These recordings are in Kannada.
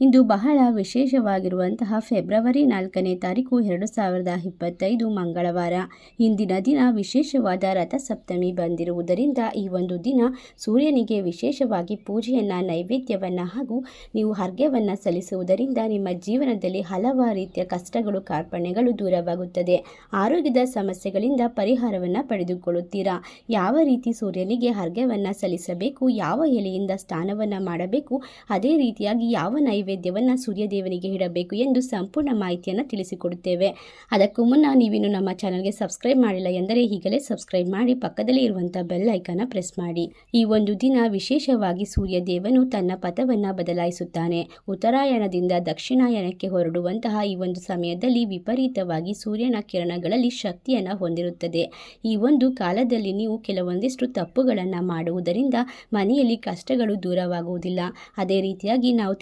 ಇಂದು ಬಹಳ ವಿಶೇಷವಾಗಿರುವಂತಹ ಫೆಬ್ರವರಿ ನಾಲ್ಕನೇ ತಾರೀಕು ಎರಡು ಸಾವಿರದ ಇಪ್ಪತ್ತೈದು ಮಂಗಳವಾರ. ಇಂದಿನ ದಿನ ವಿಶೇಷವಾದ ರಥಸಪ್ತಮಿ ಬಂದಿರುವುದರಿಂದ ಈ ಒಂದು ದಿನ ಸೂರ್ಯನಿಗೆ ವಿಶೇಷವಾಗಿ ಪೂಜೆಯನ್ನು, ನೈವೇದ್ಯವನ್ನು ಹಾಗೂ ನೀವು ಹರ್ಗ್ಯವನ್ನು ಸಲ್ಲಿಸುವುದರಿಂದ ನಿಮ್ಮ ಜೀವನದಲ್ಲಿ ಹಲವಾರು ರೀತಿಯ ಕಷ್ಟಗಳು, ಕಾರ್ಪಣ್ಯಗಳು ದೂರವಾಗುತ್ತದೆ. ಆರೋಗ್ಯದ ಸಮಸ್ಯೆಗಳಿಂದ ಪರಿಹಾರವನ್ನು ಪಡೆದುಕೊಳ್ಳುತ್ತೀರಾ? ಯಾವ ರೀತಿ ಸೂರ್ಯನಿಗೆ ಹರ್ಗ್ಯವನ್ನು ಸಲ್ಲಿಸಬೇಕು? ಯಾವ ಎಲೆಯಿಂದ ಸ್ನಾನವನ್ನು ಮಾಡಬೇಕು? ಅದೇ ರೀತಿಯಾಗಿ ಯಾವ ನೈವೇದ್ಯವನ್ನು ಸೂರ್ಯದೇವನಿಗೆ ಇಡಬೇಕು ಎಂದು ಸಂಪೂರ್ಣ ಮಾಹಿತಿಯನ್ನು ತಿಳಿಸಿಕೊಡುತ್ತೇವೆ. ಅದಕ್ಕೂ ಮುನ್ನ ನೀವಿನ್ನು ನಮ್ಮ ಚಾನಲ್ಗೆ ಸಬ್ಸ್ಕ್ರೈಬ್ ಮಾಡಿಲ್ಲ ಎಂದರೆ ಈಗಲೇ ಸಬ್ಸ್ಕ್ರೈಬ್ ಮಾಡಿ ಪಕ್ಕದಲ್ಲಿ ಇರುವಂಥ ಬೆಲ್ ಐಕನ್ನ ಪ್ರೆಸ್ ಮಾಡಿ. ಈ ಒಂದು ದಿನ ವಿಶೇಷವಾಗಿ ಸೂರ್ಯದೇವನು ತನ್ನ ಪಥವನ್ನು ಬದಲಾಯಿಸುತ್ತಾನೆ. ಉತ್ತರಾಯಣದಿಂದ ದಕ್ಷಿಣಾಯನಕ್ಕೆ ಹೊರಡುವಂತಹ ಈ ಒಂದು ಸಮಯದಲ್ಲಿ ವಿಪರೀತವಾಗಿ ಸೂರ್ಯನ ಕಿರಣಗಳಲ್ಲಿ ಶಕ್ತಿಯನ್ನು ಹೊಂದಿರುತ್ತದೆ. ಈ ಒಂದು ಕಾಲದಲ್ಲಿ ನೀವು ಕೆಲವೊಂದಿಷ್ಟು ತಪ್ಪುಗಳನ್ನು ಮಾಡುವುದರಿಂದ ಮನೆಯಲ್ಲಿ ಕಷ್ಟಗಳು ದೂರವಾಗುವುದಿಲ್ಲ. ಅದೇ ರೀತಿಯಾಗಿ ನಾವು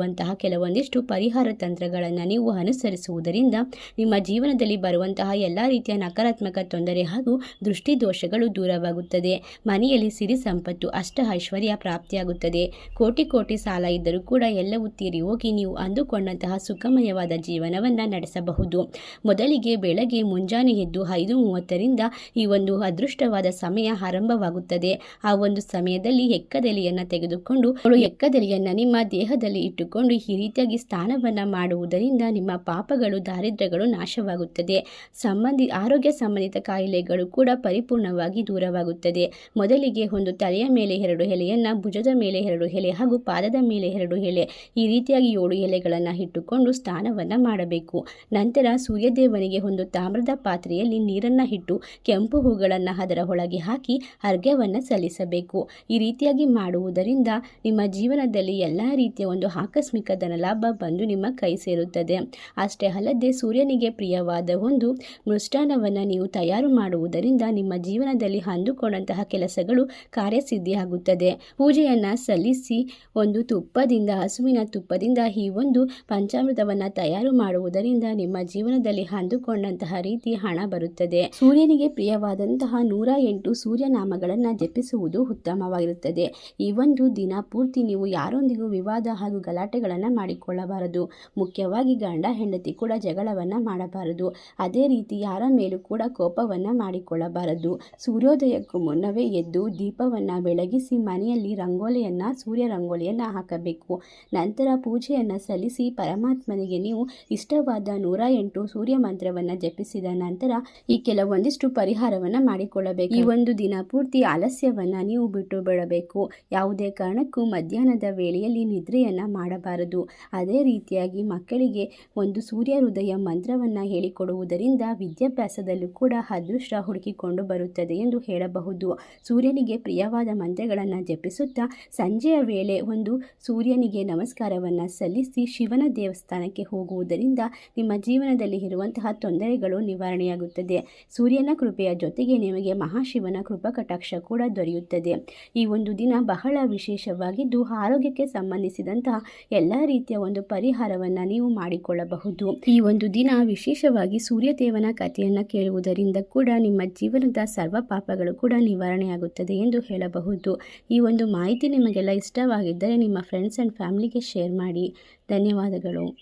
ತಿಳಿಸಿಕೊಡುವಂತಹ ಕೆಲವೊಂದಿಷ್ಟು ಪರಿಹಾರ ತಂತ್ರಗಳನ್ನು ನೀವು ಅನುಸರಿಸುವುದರಿಂದ ನಿಮ್ಮ ಜೀವನದಲ್ಲಿ ಬರುವಂತಹ ಎಲ್ಲ ರೀತಿಯ ನಕಾರಾತ್ಮಕ ತೊಂದರೆ ಹಾಗೂ ದೃಷ್ಟಿ ದೋಷಗಳು ದೂರವಾಗುತ್ತದೆ. ಮನೆಯಲ್ಲಿ ಸಿರಿ ಸಂಪತ್ತು ಅಷ್ಟ ಐಶ್ವರ್ಯ ಪ್ರಾಪ್ತಿಯಾಗುತ್ತದೆ. ಕೋಟಿ ಕೋಟಿ ಸಾಲ ಇದ್ದರೂ ಕೂಡ ಎಲ್ಲವೂ ತೀರಿ ಹೋಗಿ ನೀವು ಅಂದುಕೊಂಡಂತಹ ಸುಖಮಯವಾದ ಜೀವನವನ್ನು ನಡೆಸಬಹುದು. ಮೊದಲಿಗೆ ಬೆಳಗ್ಗೆ ಮುಂಜಾನೆ ಎದ್ದು ಐದು ಮೂವತ್ತರಿಂದ ಈ ಒಂದು ಅದೃಷ್ಟವಾದ ಸಮಯ ಆರಂಭವಾಗುತ್ತದೆ. ಆ ಒಂದು ಸಮಯದಲ್ಲಿ ಎಕ್ಕದೆಲೆಯನ್ನು ತೆಗೆದುಕೊಂಡು ಎಕ್ಕದೆಲೆಯನ್ನು ನಿಮ್ಮ ದೇಹದಲ್ಲಿ ಇಟ್ಟುಕೊಂಡು ಈ ರೀತಿಯಾಗಿ ಸ್ನಾನವನ್ನು ಮಾಡುವುದರಿಂದ ನಿಮ್ಮ ಪಾಪಗಳು, ದಾರಿದ್ರ್ಯಗಳು ನಾಶವಾಗುತ್ತದೆ. ಸಂಬಂಧಿ, ಆರೋಗ್ಯ ಸಂಬಂಧಿತ ಕಾಯಿಲೆಗಳು ಕೂಡ ಪರಿಪೂರ್ಣವಾಗಿ ದೂರವಾಗುತ್ತದೆ. ಮೊದಲಿಗೆ ಒಂದು ತಲೆಯ ಮೇಲೆ ಎರಡು ಎಲೆಯನ್ನು, ಭುಜದ ಮೇಲೆ ಎರಡು ಎಲೆ ಹಾಗೂ ಪಾದದ ಮೇಲೆ ಎರಡು ಎಲೆ ಈ ರೀತಿಯಾಗಿ ಏಳು ಎಲೆಗಳನ್ನು ಇಟ್ಟುಕೊಂಡು ಸ್ನಾನವನ್ನು ಮಾಡಬೇಕು. ನಂತರ ಸೂರ್ಯದೇವನಿಗೆ ಒಂದು ತಾಮ್ರದ ಪಾತ್ರೆಯಲ್ಲಿ ನೀರನ್ನು ಇಟ್ಟು ಕೆಂಪು ಹೂಗಳನ್ನು ಅದರ ಒಳಗೆ ಹಾಕಿ ಅರ್ಘ್ಯವನ್ನು ಸಲ್ಲಿಸಬೇಕು. ಈ ರೀತಿಯಾಗಿ ಮಾಡುವುದರಿಂದ ನಿಮ್ಮ ಜೀವನದಲ್ಲಿ ಎಲ್ಲ ರೀತಿಯ ಒಂದು ಆಕಸ್ಮಿಕ ಧನಲಾಭ ಬಂದು ನಿಮ್ಮ ಕೈ ಸೇರುತ್ತದೆ. ಅಷ್ಟೇ ಅಲ್ಲದೆ ಸೂರ್ಯನಿಗೆ ಪ್ರಿಯವಾದ ಒಂದು ಮೃಷ್ಟಾನ್ನವನ್ನು ನೀವು ತಯಾರು ಮಾಡುವುದರಿಂದ ನಿಮ್ಮ ಜೀವನದಲ್ಲಿ ಅಂದುಕೊಂಡಂತಹ ಕೆಲಸಗಳು ಕಾರ್ಯಸಿದ್ಧಿಯಾಗುತ್ತದೆ. ಪೂಜೆಯನ್ನು ಸಲ್ಲಿಸಿ ಒಂದು ತುಪ್ಪದಿಂದ, ಹಸುವಿನ ತುಪ್ಪದಿಂದ ಈ ಒಂದು ಪಂಚಾಮೃತವನ್ನು ತಯಾರು ಮಾಡುವುದರಿಂದ ನಿಮ್ಮ ಜೀವನದಲ್ಲಿ ಅಂದುಕೊಂಡಂತಹ ರೀತಿ ಹಣ ಬರುತ್ತದೆ. ಸೂರ್ಯನಿಗೆ ಪ್ರಿಯವಾದಂತಹ ನೂರ ಎಂಟು ಸೂರ್ಯನಾಮಗಳನ್ನು ಜಪಿಸುವುದು ಉತ್ತಮವಾಗಿರುತ್ತದೆ. ಈ ಒಂದು ದಿನ ಪೂರ್ತಿ ನೀವು ಯಾರೊಂದಿಗೂ ವಿವಾದ ಹಾಗೂ ಗಲಾಟೆಗಳನ್ನು ಮಾಡಿಕೊಳ್ಳಬಾರದು. ಮುಖ್ಯವಾಗಿ ಗಂಡ, ಹೆಂಡತಿ ಕೂಡ ಜಗಳವನ್ನು ಮಾಡಬಾರದು. ಅದೇ ರೀತಿ ಯಾರ ಮೇಲೂ ಕೂಡ ಕೋಪವನ್ನು ಮಾಡಿಕೊಳ್ಳಬಾರದು. ಸೂರ್ಯೋದಯಕ್ಕೂ ಮುನ್ನವೇ ಎದ್ದು ದೀಪವನ್ನು ಬೆಳಗಿಸಿ ಮನೆಯಲ್ಲಿ ರಂಗೋಲಿಯನ್ನು, ಸೂರ್ಯ ರಂಗೋಲಿಯನ್ನು ಹಾಕಬೇಕು. ನಂತರ ಪೂಜೆಯನ್ನು ಸಲ್ಲಿಸಿ ಪರಮಾತ್ಮನಿಗೆ ನೀವು ಇಷ್ಟವಾದ ನೂರ ಎಂಟು ಸೂರ್ಯ ಮಂತ್ರವನ್ನು ಜಪಿಸಿದ ನಂತರ ಈ ಕೆಲವೊಂದಿಷ್ಟು ಪರಿಹಾರವನ್ನು ಮಾಡಿಕೊಳ್ಳಬೇಕು. ಈ ಒಂದು ದಿನ ಪೂರ್ತಿ ಆಲಸ್ಯವನ್ನು ನೀವು ಬಿಟ್ಟು ಬಿಡಬೇಕು. ಯಾವುದೇ ಕಾರಣಕ್ಕೂ ಮಧ್ಯಾಹ್ನದ ವೇಳೆಯಲ್ಲಿ ನಿದ್ರೆಯನ್ನು ಮಾಡಬಾರದು. ಅದೇ ರೀತಿಯಾಗಿ ಮಕ್ಕಳಿಗೆ ಒಂದು ಸೂರ್ಯ ಹೃದಯ ಮಂತ್ರವನ್ನು ಹೇಳಿಕೊಡುವುದರಿಂದ ವಿದ್ಯಾಭ್ಯಾಸದಲ್ಲೂ ಕೂಡ ಅದೃಷ್ಟ ಹುಡುಕಿಕೊಂಡು ಬರುತ್ತದೆ ಎಂದು ಹೇಳಬಹುದು. ಸೂರ್ಯನಿಗೆ ಪ್ರಿಯವಾದ ಮಂತ್ರಗಳನ್ನು ಜಪಿಸುತ್ತಾ ಸಂಜೆಯ ವೇಳೆ ಒಂದು ಸೂರ್ಯನಿಗೆ ನಮಸ್ಕಾರವನ್ನು ಸಲ್ಲಿಸಿ ಶಿವನ ದೇವಸ್ಥಾನಕ್ಕೆ ಹೋಗುವುದರಿಂದ ನಿಮ್ಮ ಜೀವನದಲ್ಲಿ ಇರುವಂತಹ ತೊಂದರೆಗಳು ನಿವಾರಣೆಯಾಗುತ್ತದೆ. ಸೂರ್ಯನ ಕೃಪೆಯ ಜೊತೆಗೆ ನಿಮಗೆ ಮಹಾಶಿವನ ಕೃಪಾ ಕಟಾಕ್ಷ ಕೂಡ ದೊರೆಯುತ್ತದೆ. ಈ ಒಂದು ದಿನ ಬಹಳ ವಿಶೇಷವಾಗಿದ್ದು ಆರೋಗ್ಯಕ್ಕೆ ಸಂಬಂಧಿಸಿದಂತಹ ಎಲ್ಲ ರೀತಿಯ ಒಂದು ಪರಿಹಾರವನ್ನು ನೀವು ಮಾಡಿಕೊಳ್ಳಬಹುದು. ಈ ಒಂದು ದಿನ ವಿಶೇಷವಾಗಿ ಸೂರ್ಯದೇವನ ಕಥೆಯನ್ನು ಕೇಳುವುದರಿಂದ ಕೂಡ ನಿಮ್ಮ ಜೀವನದ ಸರ್ವ ಪಾಪಗಳು ಕೂಡ ನಿವಾರಣೆಯಾಗುತ್ತದೆ ಎಂದು ಹೇಳಬಹುದು. ಈ ಒಂದು ಮಾಹಿತಿ ನಿಮಗೆಲ್ಲ ಇಷ್ಟವಾಗಿದ್ದರೆ ನಿಮ್ಮ ಫ್ರೆಂಡ್ಸ್ ಆ್ಯಂಡ್ ಫ್ಯಾಮಿಲಿಗೆ ಶೇರ್ ಮಾಡಿ. ಧನ್ಯವಾದಗಳು.